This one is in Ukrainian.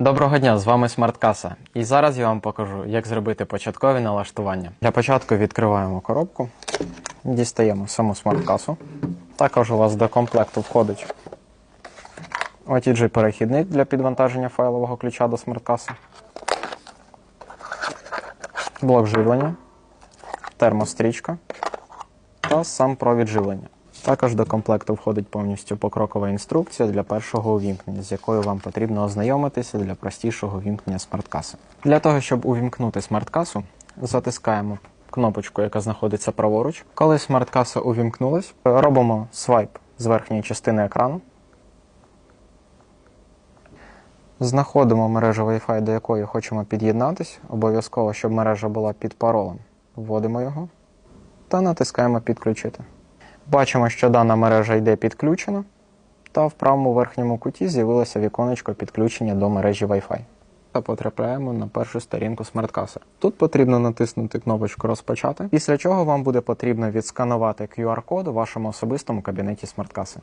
Доброго дня, з вами Смарткаса. І зараз я вам покажу, як зробити початкові налаштування. Для початку відкриваємо коробку, дістаємо саму смарткасу. Також у вас до комплекту входить OTG перехідник для підвантаження файлового ключа до смарткаси, блок живлення, термострічка та сам провід живлення. Також до комплекту входить повністю покрокова інструкція для першого увімкнення, з якою вам потрібно ознайомитися для простішого увімкнення смарткаси. Для того, щоб увімкнути смарткасу, затискаємо кнопочку, яка знаходиться праворуч. Коли смарткаса увімкнулась, робимо свайп з верхньої частини екрану. Знаходимо мережу Wi-Fi, до якої хочемо під'єднатись. Обов'язково, щоб мережа була під паролем. Вводимо його та натискаємо Підключити. Бачимо, що дана мережа йде підключена, та в правому верхньому куті з'явилося віконечко підключення до мережі Wi-Fi. Та потрапляємо на першу сторінку смарткаси. Тут потрібно натиснути кнопочку Розпочати, після чого вам буде потрібно відсканувати QR-код у вашому особистому кабінеті смарткаси.